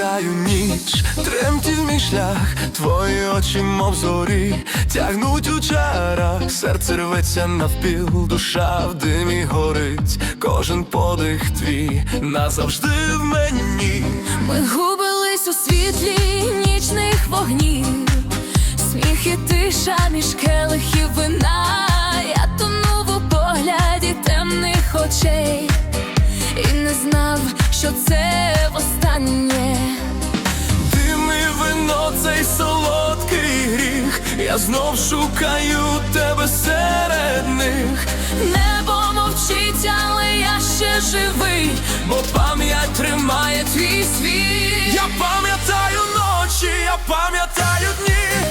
Пам'ятаю ніч, тремтів мій шлях, твої очі, мов зорі, тягнуть у чарах, серце рветься навпіл, душа в димі горить, кожен подих твій назавжди в мені. Ми губились у світлі нічних вогнів, сміх і тиша між келихів вина. Я тонув у погляді темних очей. І не знав, що це востаннє. Дим і вино, цей солодкий гріх, я знов шукаю тебе серед них. Небо мовчить, але я ще живий, Бо пам'ять тримає твій світ. Я пам'ятаю ночі, я пам'ятаю дні.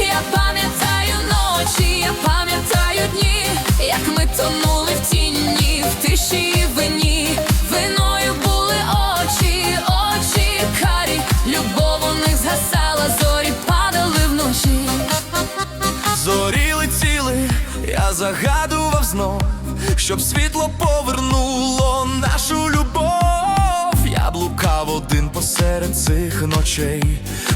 Я пам'ятаю ночі, я пам'ятаю дні, як ми тонули в тіні, в тиші і вині. Виною були очі, очі карі. Любов у них згасала, зорі падали вночі. Зорі летіли, я загадував знов, щоб світло повернуло нашу любов. Один посеред цих ночей,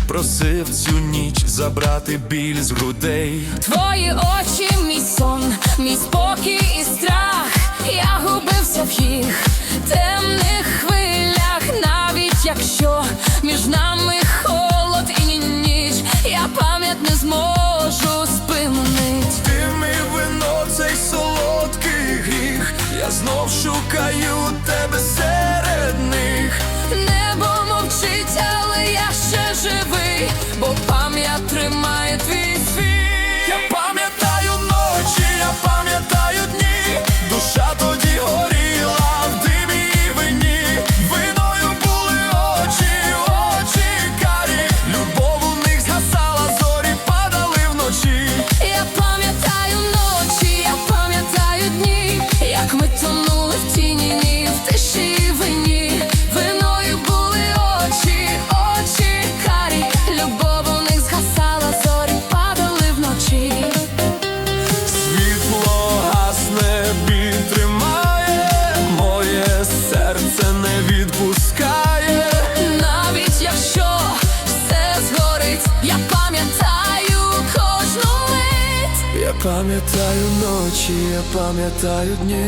просив цю ніч забрати біль з грудей. Твої очі, мій сон, мій спокій і страх. Я губився в їх темних хвилях, навіть якщо між нами холод і ніч, я пам'ять не зможу спинить. Ти мій вино, цей солодкий гріх. Я знов шукаю тебе серед них. Небо мовчить, але я ще живий, бо пам'ять тримає твій світ. Ночі, я пам'ятаю дні,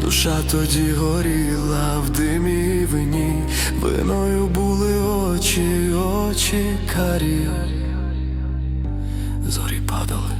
душа тоді горіла в димі вині, виною були очі, очі карі. Зорі падали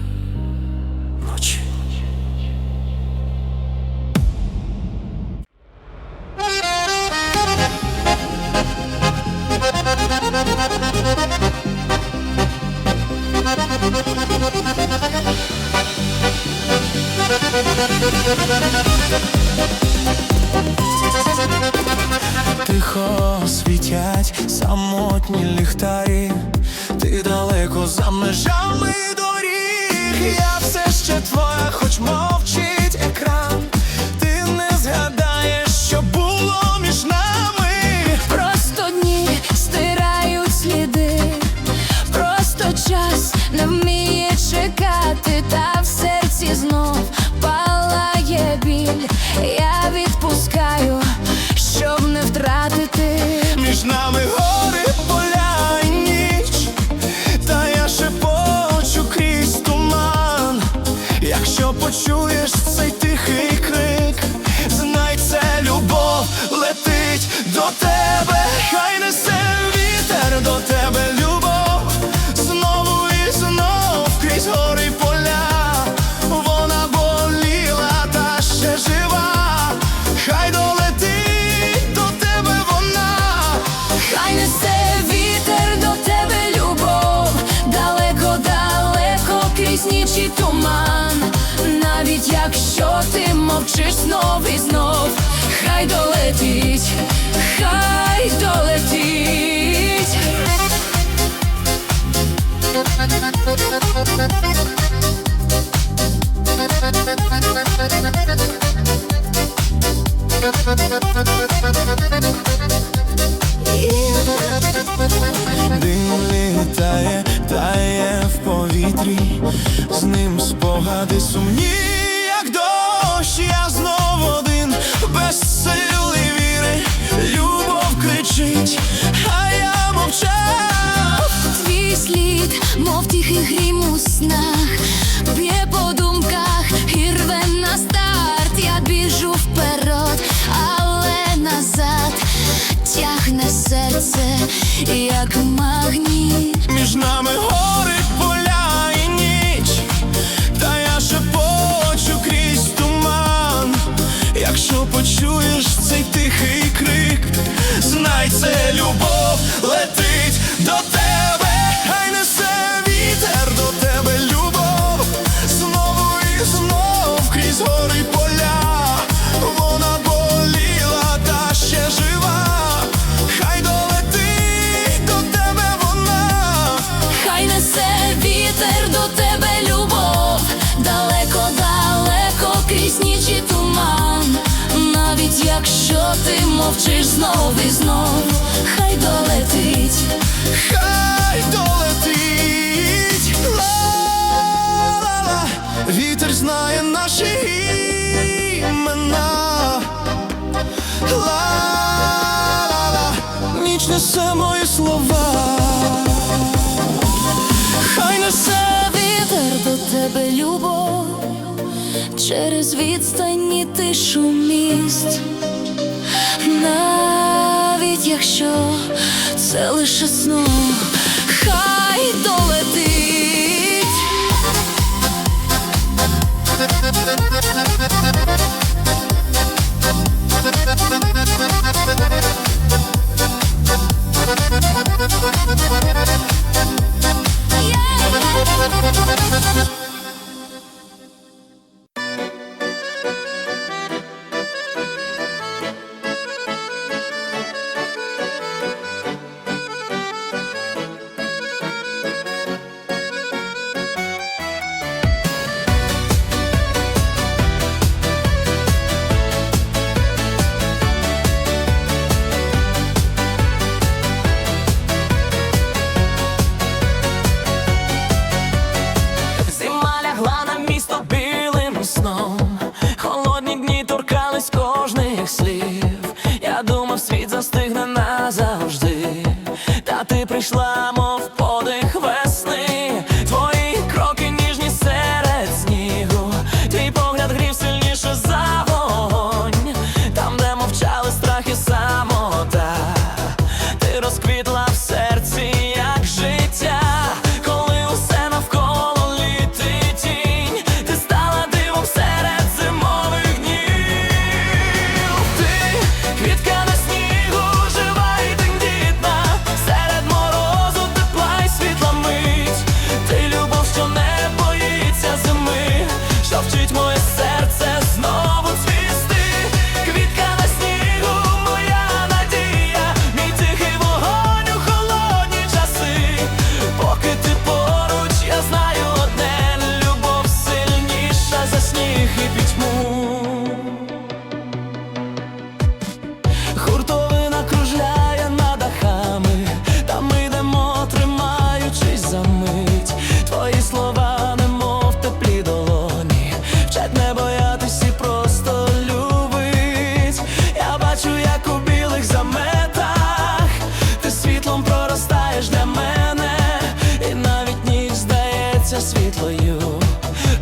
мовчиш знов і знов, хай долетить, хай долетить. Дим літає, тає в повітрі, з ним спогади сумні. снах, б'є по думках, і рве на старт, я біжу вперед, але назад тягне серце, як магніт Між нами горить поля і ніч, та я шепочу крізь туман. Якщо почуєш цей тихий крик, знай це любов летить. Якщо ти мовчиш знов і знов, хай долетить, хай долетить, ла-ла-ла. Вітер знає наші імена, ла-ла-ла. Ніч несе мої слова, хай несе. Вітер до тебе, любов. Через відстані тишу міст навіть якщо це лише сно, хай долетить. знайшла.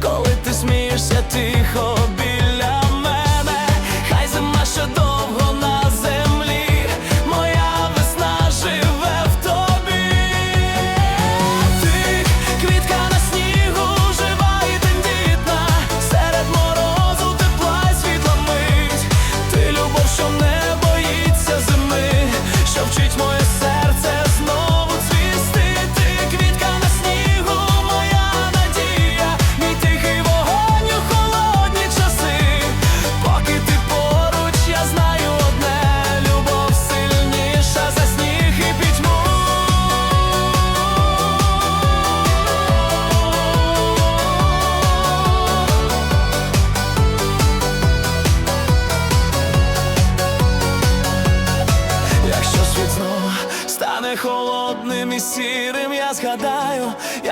Коли ти смієшся тихо.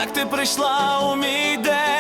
як ти прийшла у мій день.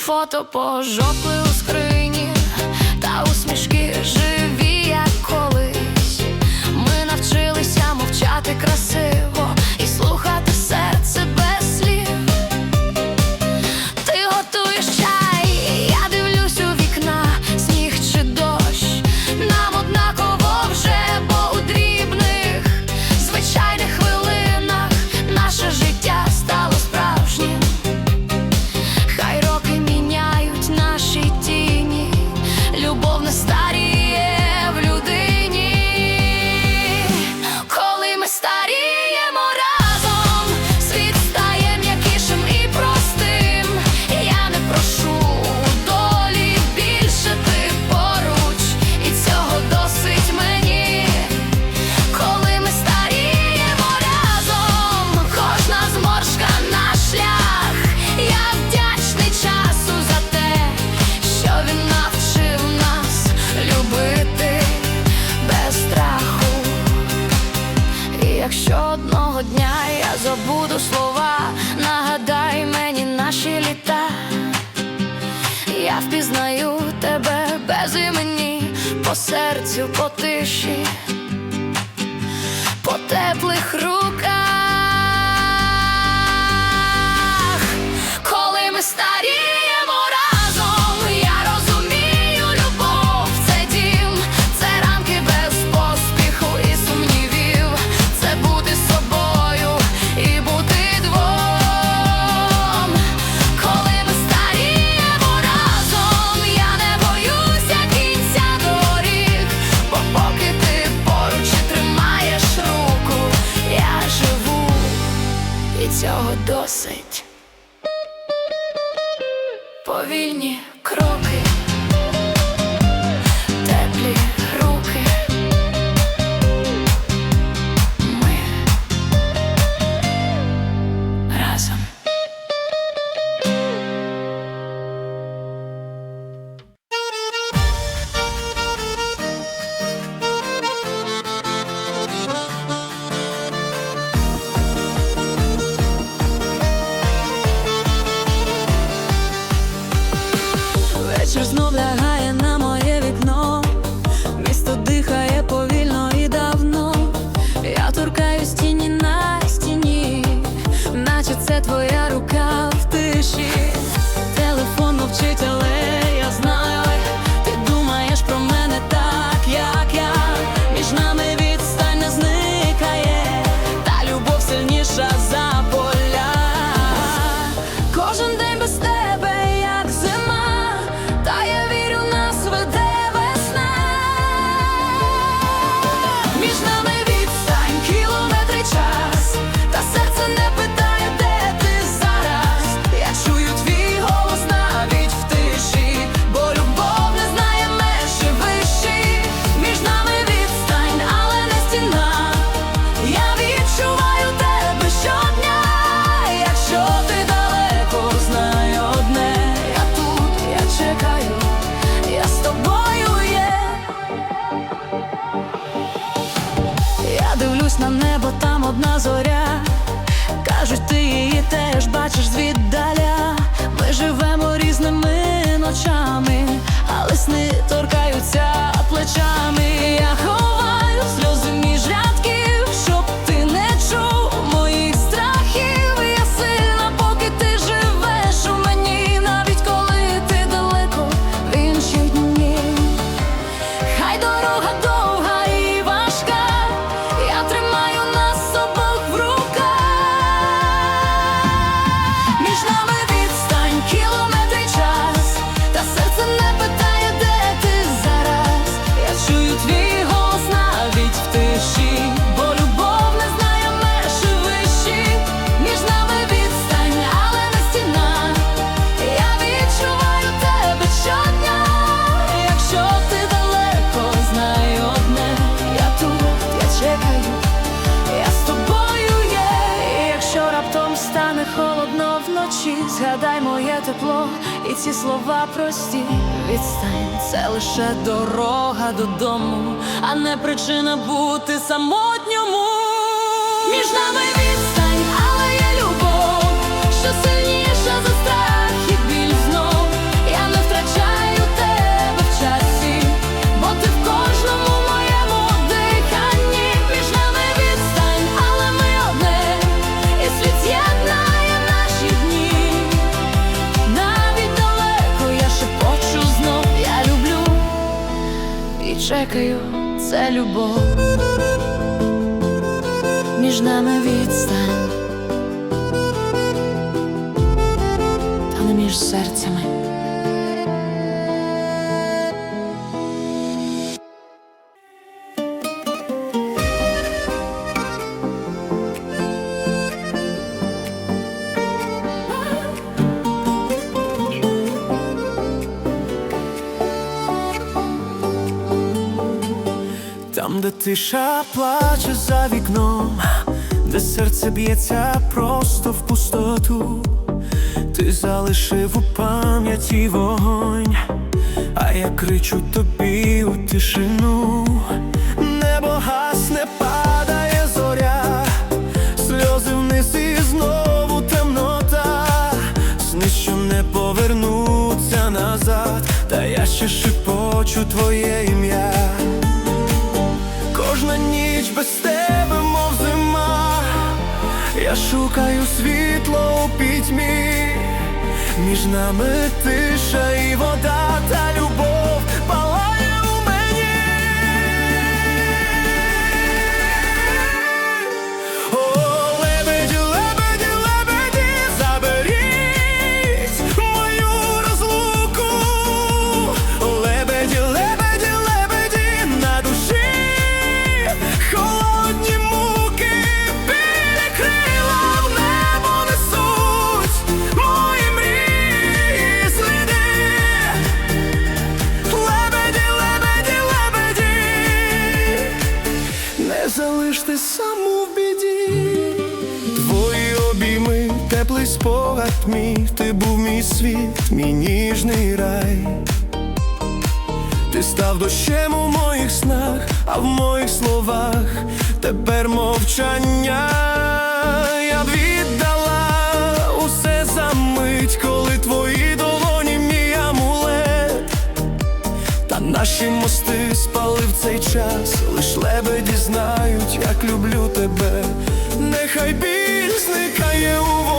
фото пожовкли у скрині, та усмішки живі, як колись. Ми навчилися мовчати красиво. по серцю, по тиші, по теплих рук. Ці слова прості. Відстань, це лише дорога додому, а не причина бути самотньому. Між нами чекаю, це любов. Між нами відстань, та не між серцями. Де тиша плаче за вікном, де серце б'ється просто в пустоту, ти залишив у пам'яті вогонь, а я кричу тобі у тишину, небо гасне, падає зоря, сльози вниз і знову темнота, сни, що не повернуться назад, та я ще шепочу твоє ім'я. Я шукаю світло у пітьмі, між нами тиша і вода та любов теплий спогад мій, ти був мій світ, мій ніжний рай. Ти став дощем у моїх снах, а в моїх словах тепер мовчання. Я б віддала усе за мить, коли твої долоні мій амулет. Та наші мости спалив цей час, лиш лебеді знають, як люблю тебе. Нехай біль зникає у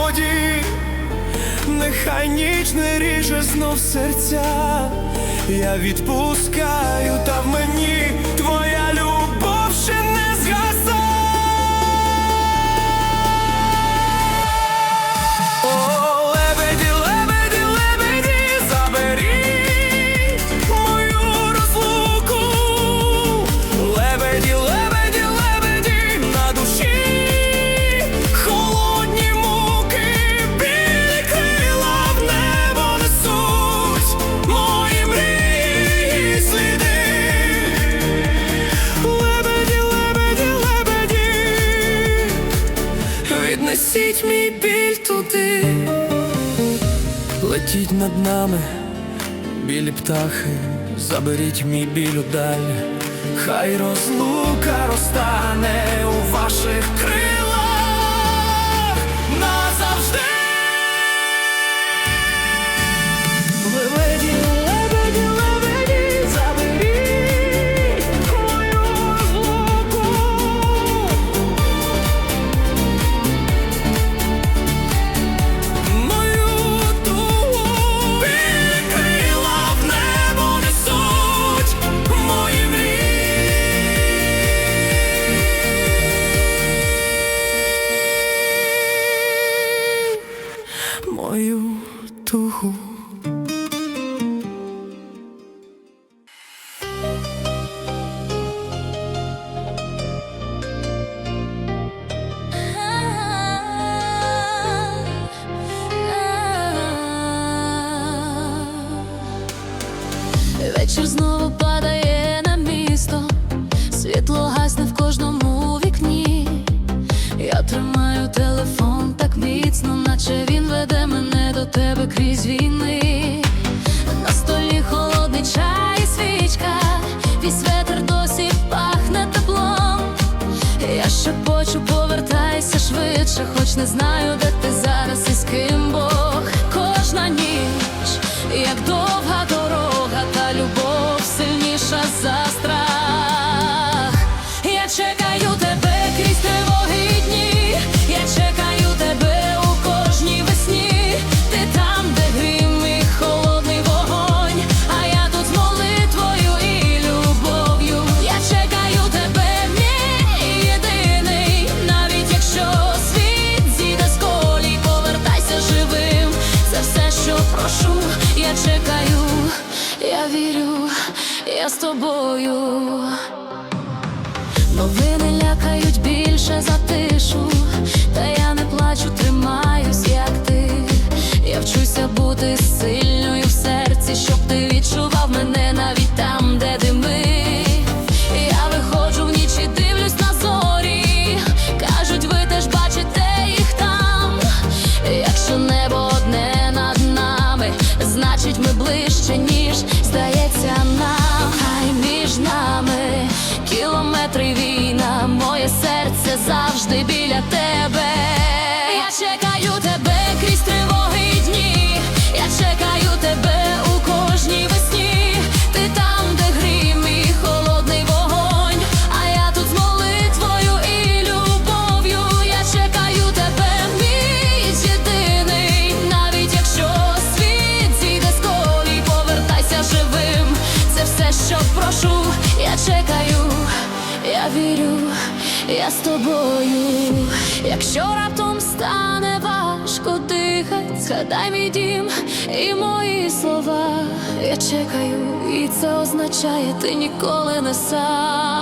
нехай ніч не ріже знов серця. Я відпускаю, та в мені птахи, заберіть мій біль удаль. Хай розлука розтане у ваших крилах. Вечір знову падає на місто, світло гасне в кожному вікні. Я тримаю телефон так міцно, наче він веде мене до тебе крізь війни. На столі холодний чай, і свічка, вісь ветер досі пахне теплом. Я ще почу, повертайся швидше, хоч не знаю, де ти зараз і з ким бо. З тобою. Новини лякають більше за тишу, та я не плачу, тримаюсь, як ти. Я вчуся бути сильною в серці, щоб серце завжди біля тебе. Я чекаю тебе крізь тривоги і дні. Я чекаю тебе у кожній весні. Ти там, де грім і холодний вогонь. А я тут з молитвою і любов'ю. Я чекаю тебе, мій єдиний. Навіть якщо світ зійде з колій, повертайся живим. Це все, що прошу. Я чекаю, я вірю, я з тобою. Якщо раптом стане важко дихать, згадай мій дім і мої слова. Я чекаю, і це означає, ти ніколи не сам.